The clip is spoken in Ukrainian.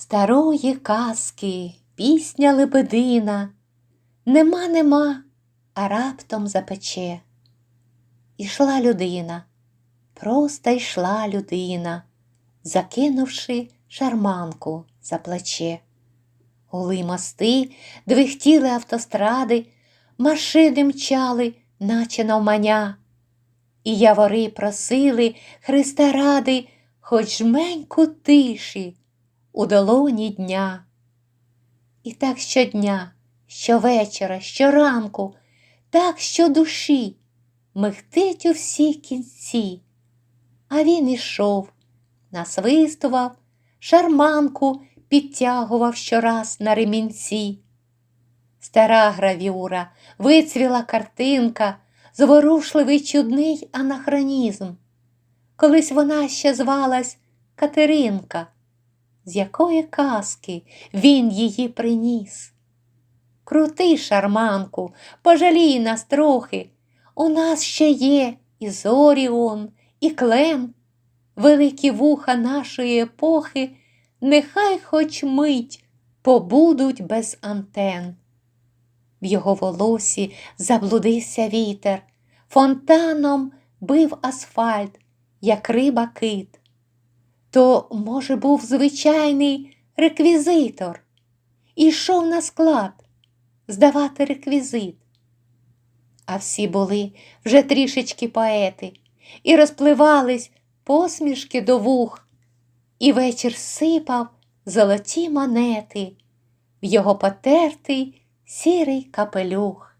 Старої казки, пісня лебедина, нема, нема, а раптом запече. Ішла людина, просто йшла людина, закинувши шарманку за плече. Гули мости, двихтіли автостради, машини мчали, наче навмання. І явори просили Христа ради, хоч жменьку тиші у долоні дня. І так щодня, щовечора, щоранку, так щодуші михтить у всі кінці. А він ішов, насвистував, шарманку підтягував щораз на ремінці. Стара гравюра, вицвіла картинка, зворушливий чудний анахронізм. Колись вона ще звалась Катеринка, з якої казки він її приніс. Крути, шарманку, пожалій нас трохи. У нас ще є і Зоріон, і Клем, великі вуха нашої епохи, нехай хоч мить побудуть без антен. В його волосі заблудився вітер, фонтаном бив асфальт, як риба кит. То, може, був звичайний реквізитор, ішов на склад здавати реквізит. А всі були вже трішечки поети і розпливались посмішки до вух, і вечір сипав золоті монети в його потертий сірий капелюх.